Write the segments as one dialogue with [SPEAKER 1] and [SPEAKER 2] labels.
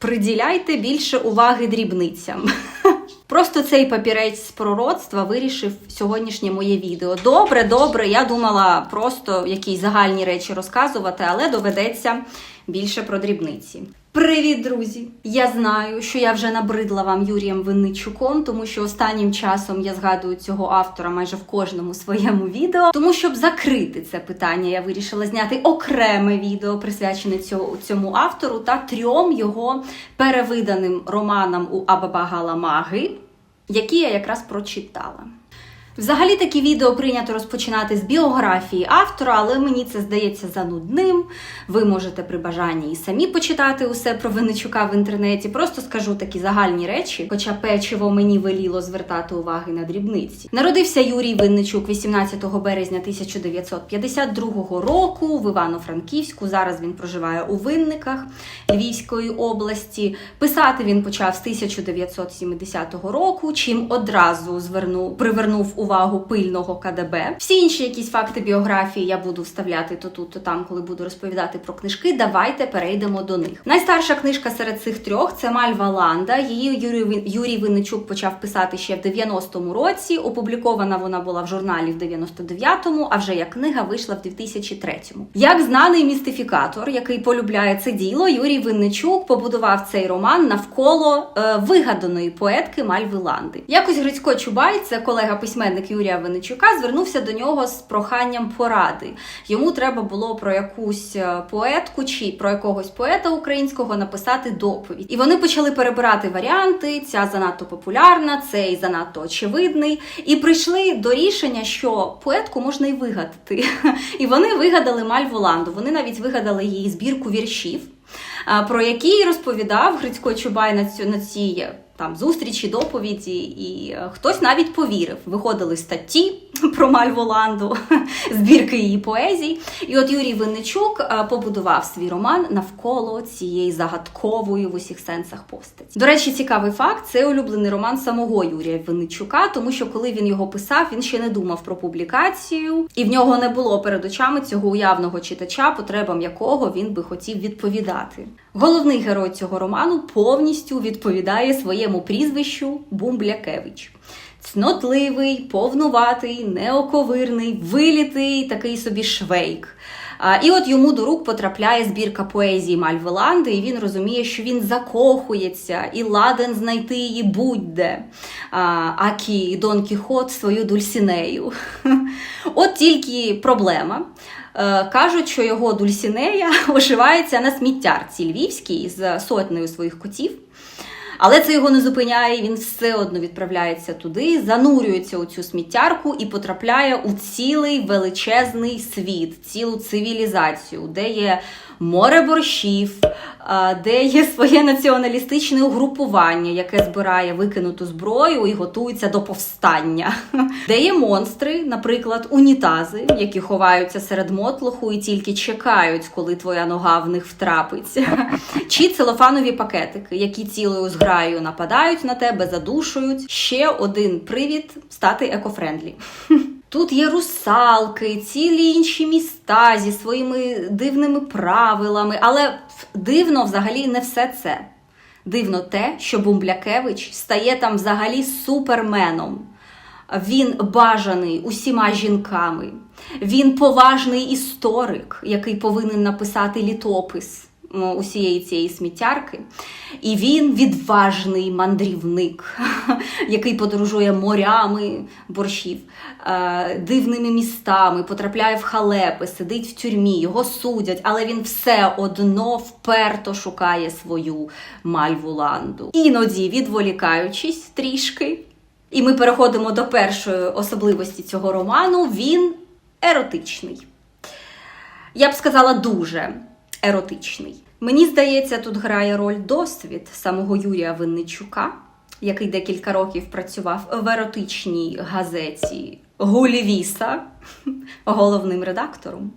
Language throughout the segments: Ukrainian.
[SPEAKER 1] Приділяйте більше уваги дрібницям. Просто цей папірець з пророцтва вирішив сьогоднішнє моє відео. Добре, добре. Я думала просто якісь загальні речі розказувати, але доведеться більше про дрібниці. Привіт, друзі! Я знаю, що я вже набридла вам Юрієм Винничуком, тому що останнім часом я згадую цього автора майже в кожному своєму відео. Тому щоб закрити це питання, я вирішила зняти окреме відео, присвячене цьому, цьому автору та трьом його перевиданим романам у Абабагаламаги, які я якраз прочитала. Взагалі такі відео прийнято розпочинати з біографії автора, але мені це здається занудним. Ви можете при бажанні і самі почитати усе про Винничука в інтернеті. Просто скажу такі загальні речі, хоча печиво мені веліло звертати уваги на дрібниці. Народився Юрій Винничук 18 березня 1952 року в Івано-Франківську. Зараз він проживає у Винниках Львівської області. Писати він почав з 1970 року, чим одразу звернув привернув увагу пильного КДБ. Всі інші якісь факти біографії я буду вставляти то тут, то там, коли буду розповідати про книжки. Давайте перейдемо до них. Найстарша книжка серед цих трьох це Мальва Ланда. Її Юрій, Юрій Винничук почав писати ще в 90-му році. Опублікована вона була в журналі в 99-му, а вже як книга вийшла в 2003-му. Як знаний містифікатор, який полюбляє це діло, Юрій Винничук побудував цей роман навколо е, вигаданої поетки Мальви Ланди. Якось Грицько Чубай, це колега письменник Юрія Винничука, звернувся до нього з проханням поради. Йому треба було про якусь е, поетку чи про якогось поета українського написати доповідь. І вони почали перебирати варіанти. Ця занадто популярна, цей занадто очевидний. І прийшли до рішення, що поетку можна і вигадати. І вони вигадали Мальву Ланду. Вони навіть вигадали її збірку віршів, про які розповідав Грицько Чубай на цій там зустрічі, доповіді, і е, хтось навіть повірив. Виходили статті про Мальву Ланду, збірки її поезій. І от Юрій Винничук е, побудував свій роман навколо цієї загадкової в усіх сенсах постаті. До речі, цікавий факт: це улюблений роман самого Юрія Винничука, тому що коли він його писав, він ще не думав про публікацію, і в нього не було перед очами цього уявного читача, потребам якого він би хотів відповідати. Головний герой цього роману повністю відповідає своєму прізвищу Бумблякевич. Цнотливий, повнуватий, неоковирний, вилітий, такий собі швейк. А, І от йому до рук потрапляє збірка поезії Мальви Ланди, і він розуміє, що він закохується і ладен знайти її будь-де. А, Акі Дон Кіхот свою дульсінею. От тільки проблема. Е, Кажуть, що його дульсінея оживається на сміттярці львівській з сотнею своїх котів. Але це його не зупиняє, він все одно відправляється туди, занурюється у цю сміттярку і потрапляє у цілий величезний світ, цілу цивілізацію, де є море борщів, де є своє націоналістичне угрупування, яке збирає викинуту зброю і готується до повстання, де є монстри, наприклад, унітази, які ховаються серед мотлоху і тільки чекають, коли твоя нога в них втрапиться, чи целофанові пакетики, які цілою зграєю нападають на тебе, задушують. Ще один привід стати екофрендлі. Тут є русалки, цілі інші міста зі своїми дивними правилами, але дивно взагалі не все це. Дивно те, що Бумблякевич стає там взагалі суперменом. Він бажаний усіма жінками. Він поважний історик, який повинен написати літопис усієї цієї сміттярки. І він відважний мандрівник, який подорожує морями борщів, дивними містами, потрапляє в халепи, сидить в тюрмі, його судять, але він все одно вперто шукає свою мальву ланду. Іноді відволікаючись трішки. І ми переходимо до першої особливості цього роману. Він еротичний. Я б сказала, дуже еротичний. Мені здається, тут грає роль досвід самого Юрія Винничука, який декілька років працював в еротичній газеті Гулівіса головним редактором.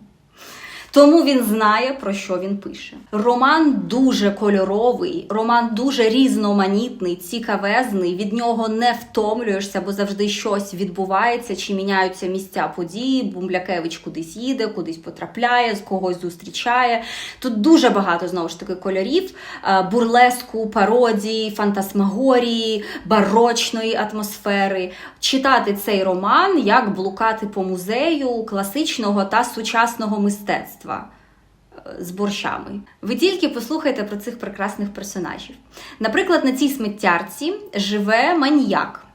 [SPEAKER 1] Тому він знає, про що він пише. Роман дуже кольоровий, роман дуже різноманітний, цікавезний. Від нього не втомлюєшся, бо завжди щось відбувається, чи міняються місця події. Бумблякевич кудись їде, кудись потрапляє, з когось зустрічає. Тут дуже багато знову ж таки кольорів, е, бурлеску, пародії, фантасмагорії, барочної атмосфери. Читати цей роман як блукати по музею класичного та сучасного мистецтва е, з борщами. Ви тільки послухайте про цих прекрасних персонажів. Наприклад, на цій сміттярці живе маніяк,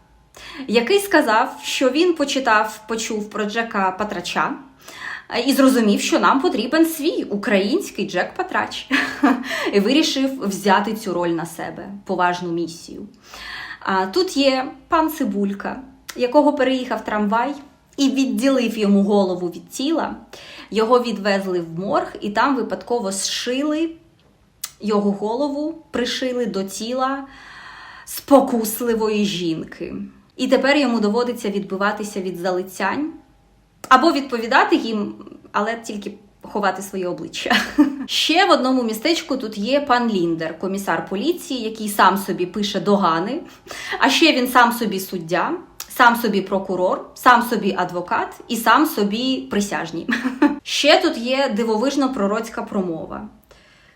[SPEAKER 1] який сказав, що він почитав, почув про Джека Патрача. е, І зрозумів, що нам потрібен свій український Джек Патрач, і вирішив взяти цю роль на себе, поважну місію. А тут є пан Цибулька, якого переїхав трамвай і відділив йому голову від тіла. Його відвезли в морг, і там випадково зшили його голову, пришили до тіла спокусливої жінки. І тепер йому доводиться відбиватися від залицянь або відповідати їм, але тільки ховати своє обличчя. Ще в одному містечку тут є пан Ліндер, комісар поліції, який сам собі пише догани, а ще він сам собі суддя. Сам собі прокурор, сам собі адвокат і сам собі присяжні. Ще тут є дивовижно пророцька промова.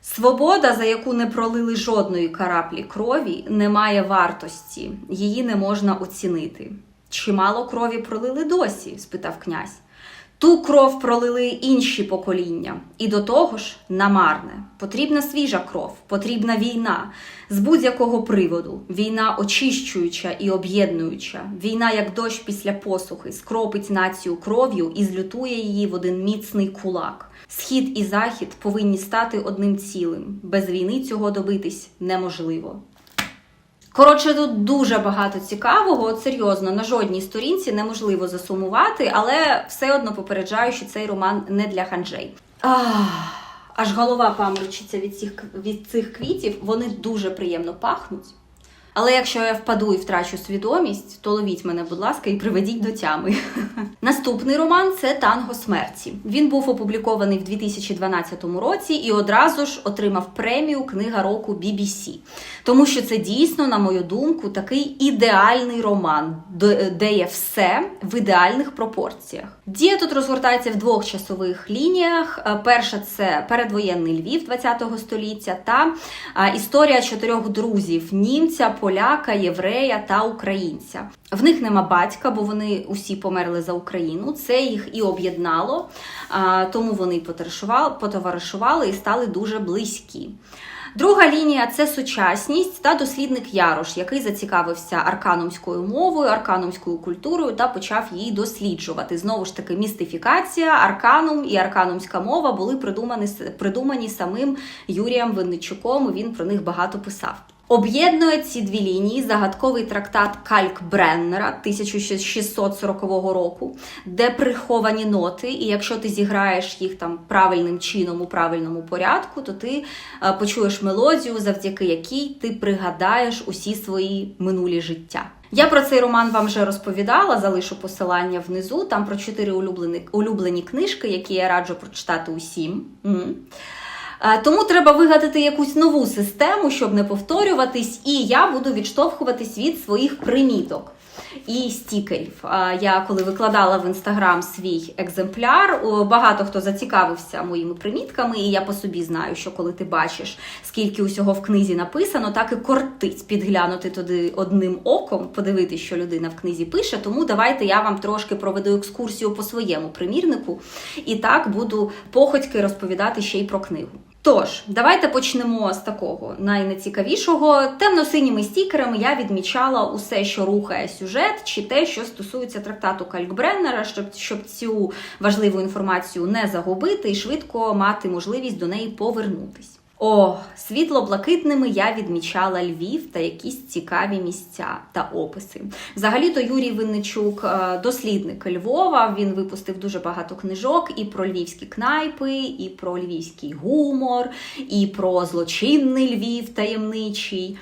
[SPEAKER 1] Свобода, за яку не пролили жодної караплі крові, не має вартості, її не можна оцінити. Чимало крові пролили досі? спитав князь. Ту кров пролили інші покоління, і до того ж намарне. Потрібна свіжа кров, потрібна війна з будь-якого приводу. Війна очищуюча і об'єднуюча. Війна, як дощ після посухи, скропить націю кров'ю і злютує її в один міцний кулак. Схід і захід повинні стати одним цілим. Без війни цього добитись неможливо. Коротше, тут дуже багато цікавого. Серйозно, на жодній сторінці неможливо засумувати, але все одно попереджаю, що цей роман не для ханджей. Ах, аж голова памручиться від цих, від цих квітів. Вони дуже приємно пахнуть. Але якщо я впаду і втрачу свідомість, то ловіть мене, будь ласка, і приведіть до тями. Наступний роман це Танго смерті. Він був опублікований в 2012 році і одразу ж отримав премію Книга року BBC. Тому що це дійсно, на мою думку, такий ідеальний роман, де є все в ідеальних пропорціях. Дія тут розгортається в двох часових лініях. Перша це передвоєнний Львів ХХ століття та історія чотирьох друзів: німця, поляка, єврея та українця. В них нема батька, бо вони усі померли за Україну. Це їх і об'єднало, тому вони потоваришували і стали дуже близькі. Друга лінія це сучасність та дослідник Ярош, який зацікавився арканумською мовою, арканумською культурою та почав її досліджувати. Знову ж таки, містифікація, арканум і арканумська мова були придумані, придумані самим Юрієм Винничуком. і Він про них багато писав. Об'єднує ці дві лінії загадковий трактат Кальк Бреннера 1640 року, де приховані ноти, і якщо ти зіграєш їх там правильним чином у правильному порядку, то ти е, почуєш мелодію, завдяки якій ти пригадаєш усі свої минулі життя. Я про цей роман вам вже розповідала, залишу посилання внизу. Там про чотири улюблені, улюблені книжки, які я раджу прочитати усім. М. Тому треба вигадати якусь нову систему, щоб не повторюватись, і я буду відштовхуватись від своїх приміток і стікерів. Я коли викладала в інстаграм свій екземпляр, багато хто зацікавився моїми примітками, і я по собі знаю, що коли ти бачиш, скільки усього в книзі написано, так і кортить підглянути туди одним оком, подивитися, що людина в книзі пише. Тому давайте я вам трошки проведу екскурсію по своєму примірнику, і так буду походьки розповідати ще й про книгу. Тож, давайте почнемо з такого найнецікавішого. Темно-синіми стікерами я відмічала усе, що рухає сюжет, чи те, що стосується трактату Калькбреннера, щоб щоб цю важливу інформацію не загубити і швидко мати можливість до неї повернутись. О, світло-блакитними я відмічала Львів та якісь цікаві місця та описи. Взагалі-то Юрій Винничук, дослідник Львова, він випустив дуже багато книжок і про львівські кнайпи, і про львівський гумор, і про злочинний Львів таємничий.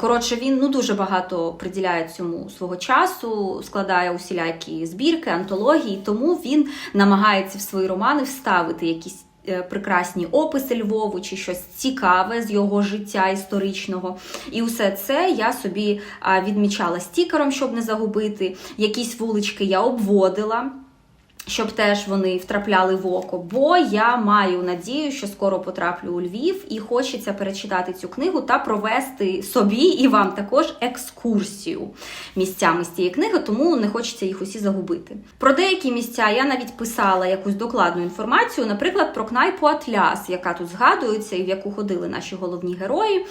[SPEAKER 1] Коротше, він ну дуже багато приділяє цьому свого часу, складає усілякі збірки, антології, тому він намагається в свої романи вставити якісь е, прекрасні описи Львову чи щось цікаве з його життя історичного. І усе це я собі відмічала стікером, щоб не загубити. Якісь вулички я обводила. Щоб теж вони втрапляли в око, бо я маю надію, що скоро потраплю у Львів, і хочеться перечитати цю книгу та провести собі і вам також екскурсію місцями з цієї книги, тому не хочеться їх усі загубити. Про деякі місця я навіть писала якусь докладну інформацію, наприклад, про кнайпу Атляс, яка тут згадується і в яку ходили наші головні герої.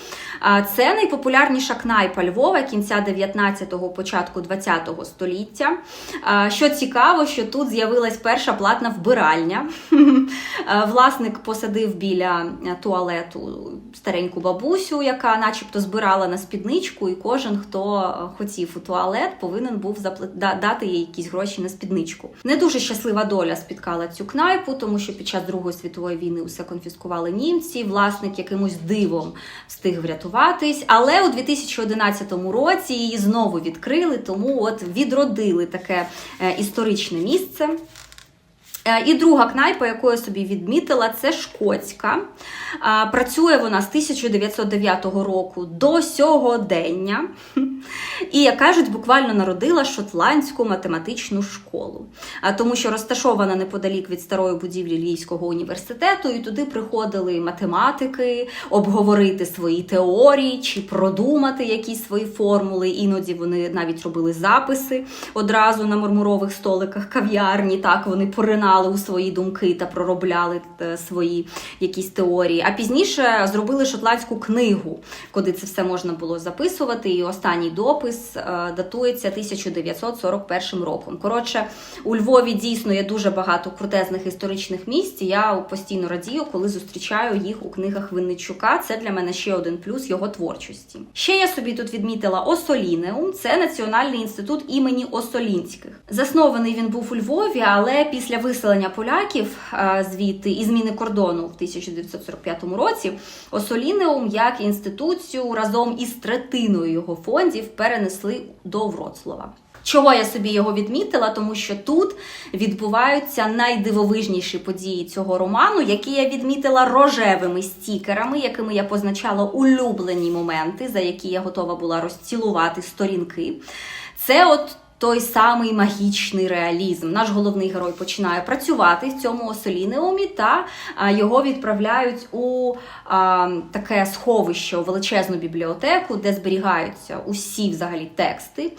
[SPEAKER 1] Це найпопулярніша кнайпа Львова кінця 19-го, початку 20-го століття. Що цікаво, що тут з'явилася перша платна вбиральня. Е, Власник посадив біля туалету стареньку бабусю, яка начебто збирала на спідничку, і кожен, хто е, хотів у туалет, повинен був дати їй якісь гроші на спідничку. Не дуже щаслива доля спіткала цю кнайпу, тому що під час Другої світової війни усе конфіскували німці. Власник якимось дивом встиг врятуватись. Але у 2011 році її знову відкрили, тому от відродили таке е, історичне місце. Е, І друга кнайпа, яку я собі відмітила, це шкотська. Працює вона з 1909 року до сьогодення. І, як кажуть, буквально народила шотландську математичну школу, тому що розташована неподалік від старої будівлі Львівського університету, і туди приходили математики обговорити свої теорії чи продумати якісь свої формули. Іноді вони навіть робили записи одразу на мармурових столиках кав'ярні. Так вони поринали у свої думки та проробляли е, свої якісь теорії. А пізніше зробили шотландську книгу, куди це все можна було записувати. І останній допис е, датується 1941 роком. Коротше, у Львові дійсно є дуже багато крутезних історичних місць. Я постійно радію, коли зустрічаю їх у книгах Винничука. Це для мене ще один плюс його творчості. Ще я собі тут відмітила Осолінеум. Це Національний інститут імені Осолінських. Заснований він був у Львові, але після виселення поляків е, звідти і зміни кордону в 1945 році Осолінеум як інституцію разом із третиною його фондів перенесли до Вроцлава. Чого я собі його відмітила? Тому що тут відбуваються найдивовижніші події цього роману, які я відмітила рожевими стікерами, якими я позначала улюблені моменти, за які я готова була розцілувати сторінки. Це от той самий магічний реалізм. Наш головний герой починає працювати в цьому оселінеумі, та його відправляють у а, таке сховище, у величезну бібліотеку, де зберігаються усі взагалі тексти.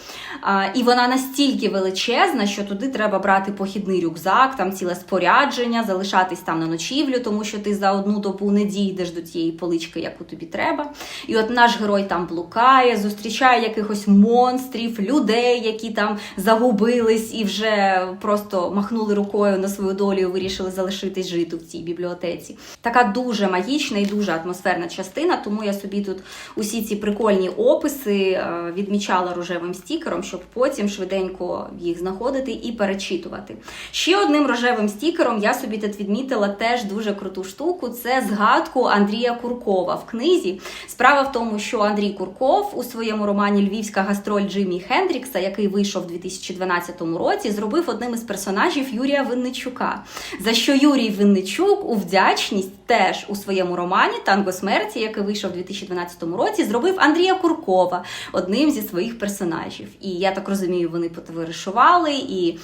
[SPEAKER 1] А, і вона настільки величезна, що туди треба брати похідний рюкзак, там ціле спорядження, залишатись там на ночівлю, тому що ти за одну добу не дійдеш до тієї полички, яку тобі треба. І от наш герой там блукає, зустрічає якихось монстрів, людей, які там загубились і вже просто махнули рукою на свою долю і вирішили залишитись жити в цій бібліотеці. Така дуже магічна і дуже атмосферна частина, тому я собі тут усі ці прикольні описи е, відмічала рожевим стікером, щоб потім швиденько їх знаходити і перечитувати. Ще одним рожевим стікером я собі тут відмітила теж дуже круту штуку. Це згадку Андрія Куркова в книзі. Справа в тому, що Андрій Курков у своєму романі Львівська гастроль Джиммі Хендрікса, який вийшов у 2012 році, зробив одним із персонажів Юрія Винничука. За що Юрій Винничук у вдячність теж у своєму романі Танго смерті, який вийшов у 2012 році, зробив Андрія Куркова одним зі своїх персонажів. І я так розумію, вони потоваришували, і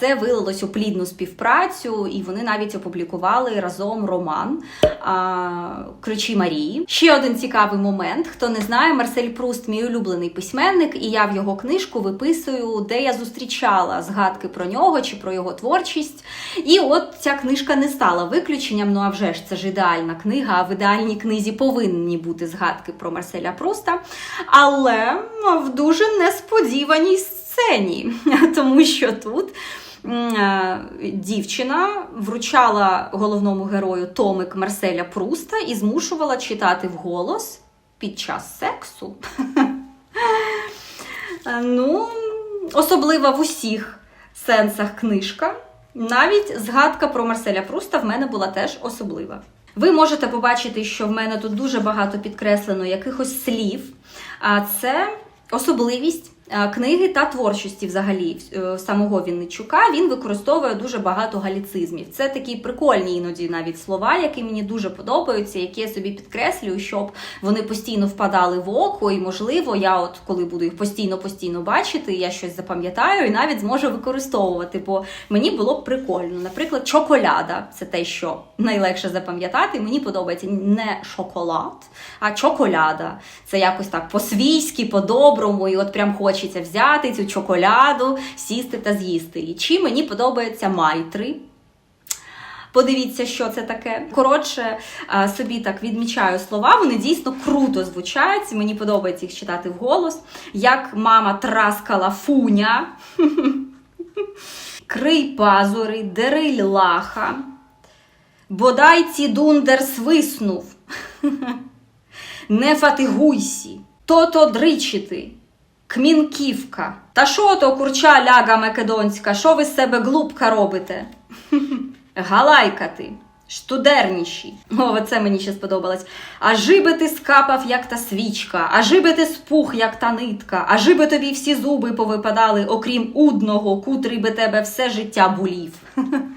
[SPEAKER 1] це вилилось у плідну співпрацю, і вони навіть опублікували разом роман а, Ключі Марії. Ще один цікавий момент. Хто не знає, Марсель Пруст, мій улюблений письменник, і я в його книжку виписую, де я зустрічала згадки про нього чи про його творчість. І от ця книжка не стала виключенням. Ну а вже ж це ж ідеальна книга. А в ідеальній книзі повинні бути згадки про Марселя Пруста. Але в дуже несподіваній сцені, тому що тут. е, Дівчина вручала головному герою томик Марселя Пруста і змушувала читати вголос під час сексу. Ну, особлива в усіх сенсах книжка. Навіть згадка про Марселя Пруста в мене була теж особлива. Ви можете побачити, що в мене тут дуже багато підкреслено якихось слів, а це особливість книги та творчості взагалі е, самого Вінничука він використовує дуже багато галіцизмів. Це такі прикольні іноді навіть слова, які мені дуже подобаються, які я собі підкреслюю, щоб вони постійно впадали в око, і можливо, я, от коли буду їх постійно постійно бачити, я щось запам'ятаю і навіть зможу використовувати. Бо мені було б прикольно. Наприклад, чоколяда це те, що найлегше запам'ятати. Мені подобається не шоколад, а чоколяда. Це якось так по-свійськи, по-доброму, і от прям хочеться взяти цю чоколяду, сісти та з'їсти. її. Чи мені подобається майтри. Подивіться, що це таке. Коротше, собі так відмічаю слова, вони дійсно круто звучать. Мені подобається їх читати вголос. Як мама траскала фуня, крий пазури, дери лаха, бодай ці дундер свиснув. Не фатигуйсі, то-то дричити, кмінківка. Та що то курча ляга македонська, що ви з себе глупка робите? Галайкати, штудерніші. О, це мені ще сподобалось. А жиби ти скапав, як та свічка, а жиби ти спух, як та нитка, а жиби тобі всі зуби повипадали, окрім удного, котрий би тебе все життя булів.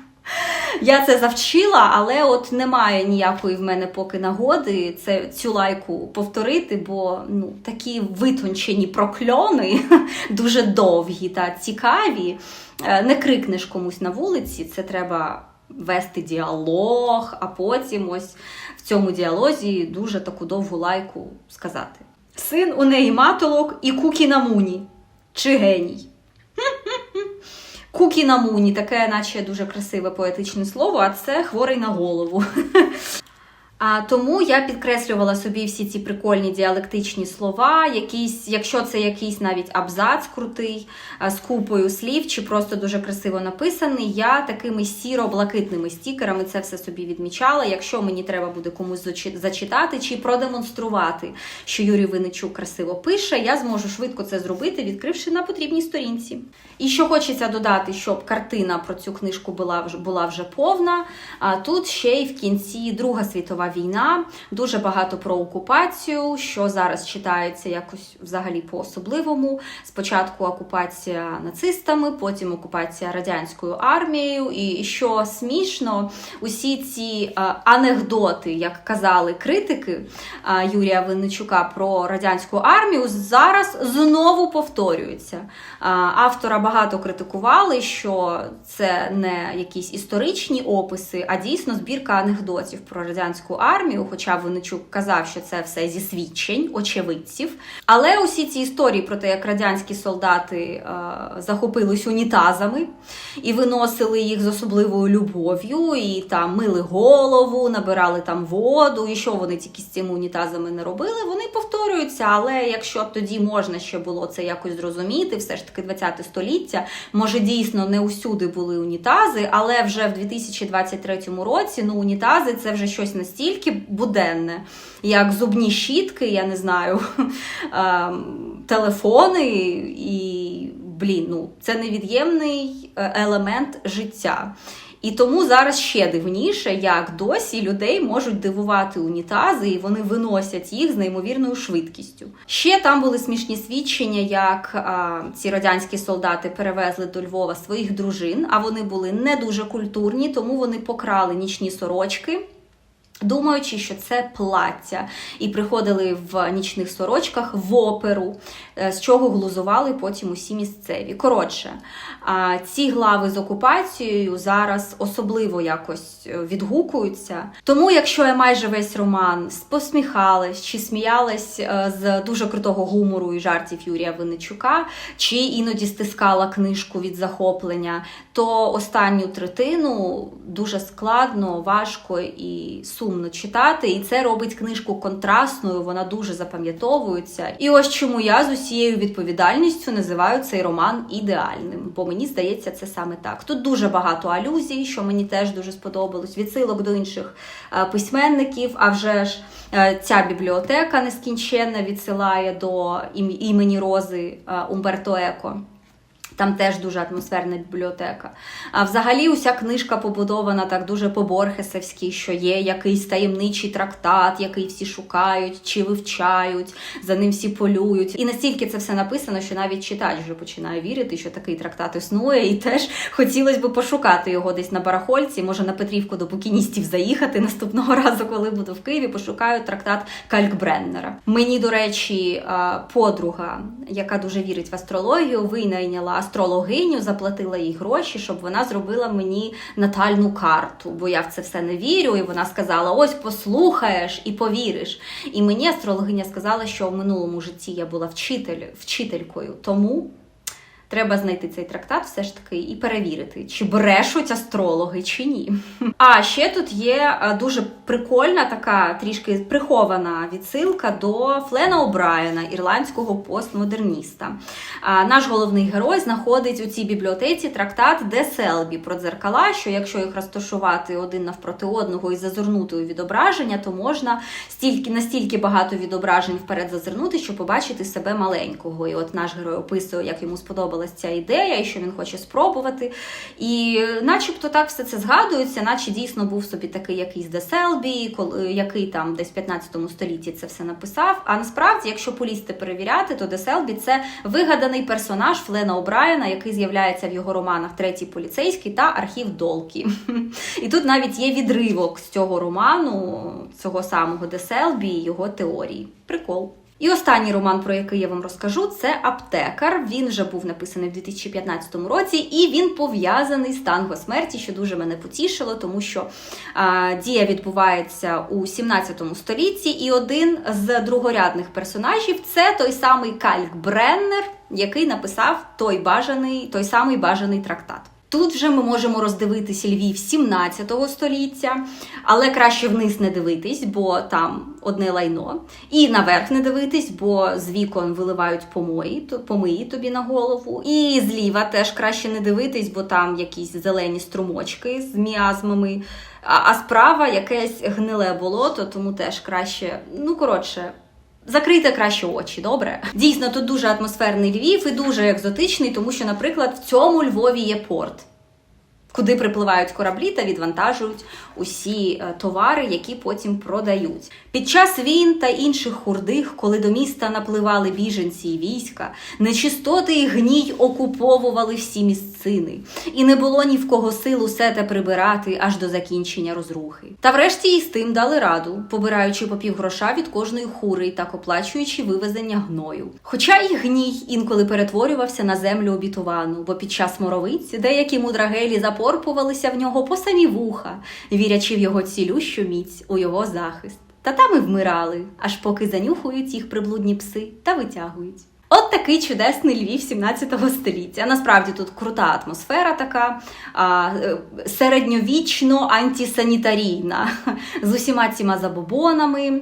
[SPEAKER 1] Я це завчила, але от немає ніякої в мене поки нагоди це цю лайку повторити, бо ну такі витончені прокльони дуже довгі та цікаві. Е, Не крикнеш комусь на вулиці, це треба вести діалог, а потім ось в цьому діалозі дуже таку довгу лайку сказати. Син у неї матолок і кукі на муні. Чи геній? Кукі на муні, таке, наче дуже красиве поетичне слово, а це хворий на голову. А тому я підкреслювала собі всі ці прикольні діалектичні слова, якісь, якщо це якийсь навіть абзац крутий з купою слів, чи просто дуже красиво написаний, я такими сіро-блакитними стікерами це все собі відмічала. Якщо мені треба буде комусь зачитати чи продемонструвати, що Юрій Винничук красиво пише, я зможу швидко це зробити, відкривши на потрібній сторінці. І що хочеться додати, щоб картина про цю книжку була була вже повна. А тут ще й в кінці Друга світова війна, дуже багато про окупацію, що зараз читається якось взагалі по-особливому. Спочатку окупація нацистами, потім окупація радянською армією. І що смішно, усі ці а, анекдоти, як казали критики а, Юрія Винничука про радянську армію, зараз знову повторюються. А, Автора багато критикували, що це не якісь історичні описи, а дійсно збірка анекдотів про радянську армію. Хоча Винничук казав, що це все зі свідчень, очевидців. Але усі ці історії про те, як радянські солдати е, захопились унітазами і виносили їх з особливою любов'ю, і там мили голову, набирали там воду, і що вони тільки з цими унітазами не робили, вони повторюються. Але якщо б тоді можна ще було це якось зрозуміти, все ж таки 20 століття, може дійсно не усюди були унітази, але вже в 2023 році ну унітази це вже щось настільки буденне, як зубні щітки, я не знаю, ем, телефони і блін, ну це невід'ємний е, елемент життя. І тому зараз ще дивніше, як досі людей можуть дивувати унітази, і вони виносять їх з неймовірною швидкістю. Ще там були смішні свідчення, як а, ці радянські солдати перевезли до Львова своїх дружин, а вони були не дуже культурні, тому вони покрали нічні сорочки. Думаючи, що це плаття, і приходили в нічних сорочках в оперу, з чого глузували потім усі місцеві. Коротше, ці глави з окупацією зараз особливо якось е, відгукуються. Тому, якщо я майже весь роман посміхалась чи сміялась е, з дуже крутого гумору і жартів Юрія Винничука, чи іноді стискала книжку від захоплення, то останню третину дуже складно, важко і сумно читати. І це робить книжку контрастною, вона дуже запам'ятовується. І ось чому я з усією відповідальністю називаю цей роман ідеальним, бо мені здається, це саме так. Тут дуже багато алюзій, що мені теж дуже сподобалось, відсилок до інших е, письменників. А вже ж е, ця бібліотека нескінченна відсилає до імені Рози е, Умберто Еко. Там теж дуже атмосферна бібліотека. А взагалі, уся книжка побудована так дуже по-борхесовськи, що є якийсь таємничий трактат, який всі шукають чи вивчають, за ним всі полюють. І настільки це все написано, що навіть читач вже починає вірити, що такий трактат існує, і теж хотілося б пошукати його десь на барахольці, може на Петрівку до букіністів заїхати наступного разу, коли буду в Києві. Пошукаю трактат Калькбреннера. Мені, до речі, подруга, яка дуже вірить в астрологію, винайняла астрологиню, заплатила їй гроші, щоб вона зробила мені натальну карту. Бо я в це все не вірю. І вона сказала: ось послухаєш і повіриш. І мені астрологиня сказала, що в минулому житті я була вчитель, вчителькою. Тому. Треба знайти цей трактат все ж таки і перевірити, чи брешуть астрологи, чи ні. А ще тут є дуже прикольна, така трішки прихована відсилка до Флена О'Брайена, ірландського постмодерніста. Наш головний герой знаходить у цій бібліотеці трактат Де Селбі про дзеркала, що якщо їх розташувати один навпроти одного і зазирнути у відображення, то можна стільки настільки багато відображень вперед зазирнути, щоб побачити себе маленького. І от наш герой описує, як йому сподобалося сподобалась ця ідея, і що він хоче спробувати. І начебто так все це згадується, наче дійсно був собі такий якийсь Деселбі, який там десь в 15 столітті це все написав. А насправді, якщо полізти перевіряти, то Деселбі це вигаданий персонаж Флена О'Брайена, який з'являється в його романах Третій поліцейський та Архів Долкі. І тут навіть є відривок з цього роману, цього самого Деселбі і його теорії. Прикол. І останній роман, про який я вам розкажу, це Аптекар. Він вже був написаний в 2015 році, і він пов'язаний з танго смерті, що дуже мене потішило, тому що а, дія відбувається у 17 столітті, і один з другорядних персонажів це той самий Кальк Бреннер, який написав той бажаний, той самий бажаний трактат. Тут вже ми можемо роздивитися Львів 17 століття, але краще вниз не дивитись, бо там одне лайно. І наверх не дивитись, бо з вікон виливають помої, помиї тобі на голову. І зліва теж краще не дивитись, бо там якісь зелені струмочки з міазмами. А, справа якесь гниле болото, тому теж краще, ну коротше. Закрийте краще очі, добре. Дійсно, тут дуже атмосферний Львів і дуже екзотичний, тому що, наприклад, в цьому Львові є порт куди припливають кораблі та відвантажують усі е, товари, які потім продають. Під час війн та інших хурдих, коли до міста напливали біженці і війська, нечистоти і гній окуповували всі місцини, і не було ні в кого сил усе те прибирати аж до закінчення розрухи. Та врешті і з тим дали раду, побираючи по півгроша від кожної хури так оплачуючи вивезення гною. Хоча і гній інколи перетворювався на землю обітувану, бо під час моровиць деякі мудрагелі запор закорпувалися в нього по самі вуха, вірячи в його цілющу міць у його захист. Та там і вмирали, аж поки занюхують їх приблудні пси та витягують. От такий чудесний Львів 17 століття. Насправді тут крута атмосфера, така а, е, середньовічно антисанітарійна, з усіма цими забобонами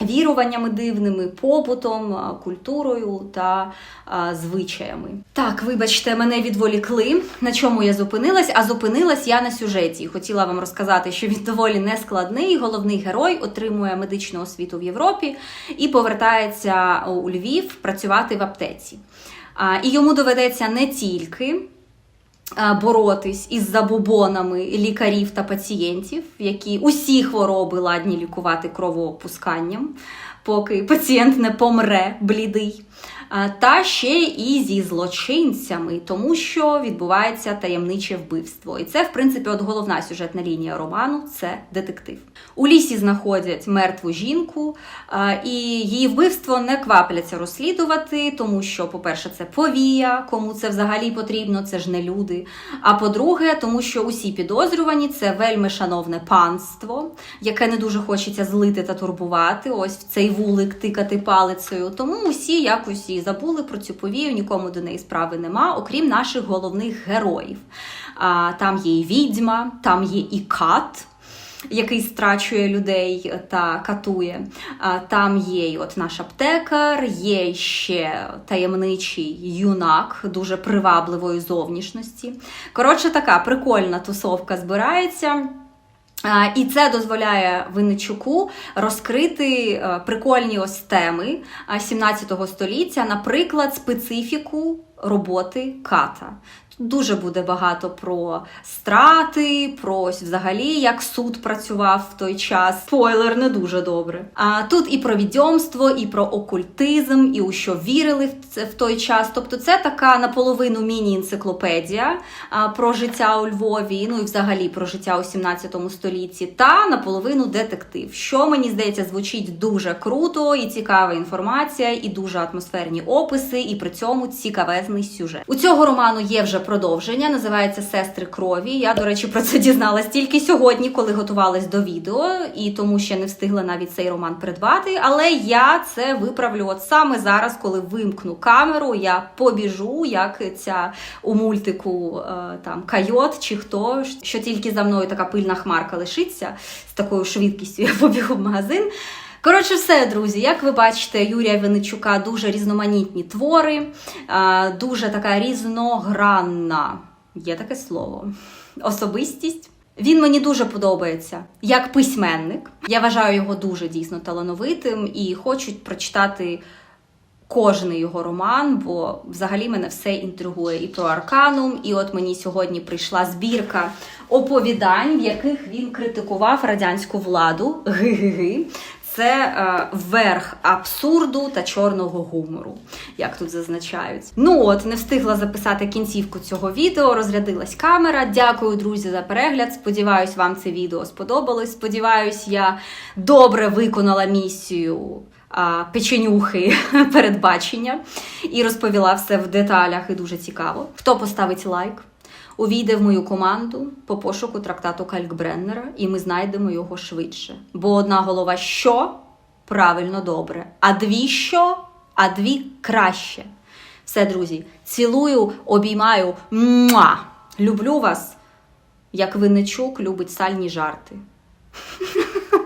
[SPEAKER 1] віруваннями дивними, побутом, культурою та звичаями. Так, вибачте, мене відволікли. На чому я зупинилась? А зупинилась я на сюжеті. Хотіла вам розказати, що він доволі нескладний. Головний герой отримує медичну освіту в Європі і повертається у Львів працювати в аптеці. І йому доведеться не тільки. Е, боротись із забобонами лікарів та пацієнтів, які усі хвороби ладні лікувати кровоопусканням, поки пацієнт не помре блідий та ще і зі злочинцями, тому що відбувається таємниче вбивство. І це, в принципі, от головна сюжетна лінія роману це детектив. У лісі знаходять мертву жінку, і її вбивство не квапляться розслідувати, тому що, по-перше, це повія, кому це взагалі потрібно, це ж не люди. А по-друге, тому що усі підозрювані це вельми шановне панство, яке не дуже хочеться злити та турбувати. Ось в цей вулик тикати палицею. Тому усі якось і забули про цю повію, нікому до неї справи нема, окрім наших головних героїв. А, Там є і відьма, там є і кат. Який страчує людей та катує. Там є і от наш аптекар, є ще таємничий юнак, дуже привабливої зовнішності. Коротше, така прикольна тусовка збирається. І це дозволяє Винничуку розкрити е, прикольні ось теми 17 століття, наприклад, специфіку роботи ката. Дуже буде багато про страти, про взагалі як суд працював в той час. Спойлер, не дуже добре. А тут і про відьомство, і про окультизм, і у що вірили в той час. Тобто, це така наполовину міні-енциклопедія про життя у Львові, ну і взагалі про життя у 17 столітті, та наполовину детектив, що мені здається звучить дуже круто і цікава інформація, і дуже атмосферні описи, і при цьому цікавезний сюжет. У цього роману є вже продовження, називається Сестри крові. Я, до речі, про це дізналась тільки сьогодні, коли готувалась до відео, і тому ще не встигла навіть цей роман придбати. Але я це виправлю от саме зараз, коли вимкну камеру. Я побіжу, як ця у мультику е, там Кайот чи хто, що тільки за мною така пильна хмарка лишиться з такою швидкістю. Я побігу в магазин. Коротше, все, друзі, як ви бачите, Юрія Винничука дуже різноманітні твори, дуже така різногранна, є таке слово, особистість. Він мені дуже подобається як письменник. Я вважаю його дуже дійсно талановитим і хочу прочитати кожний його роман, бо взагалі мене все інтригує і про Арканум. І от мені сьогодні прийшла збірка оповідань, в яких він критикував радянську владу. Ги-ги-ги. Це е, верх абсурду та чорного гумору, як тут зазначають. Ну от, не встигла записати кінцівку цього відео, розрядилась камера. Дякую, друзі, за перегляд. Сподіваюсь, вам це відео сподобалось. Сподіваюсь, я добре виконала місію печенюхи передбачення і розповіла все в деталях і дуже цікаво. Хто поставить лайк? Увійде в мою команду по пошуку трактату Калькбреннера, і ми знайдемо його швидше. Бо одна голова що правильно добре, а дві що, а дві краще. Все, друзі, цілую, обіймаю. Муа! Люблю вас, як Винничук любить сальні жарти.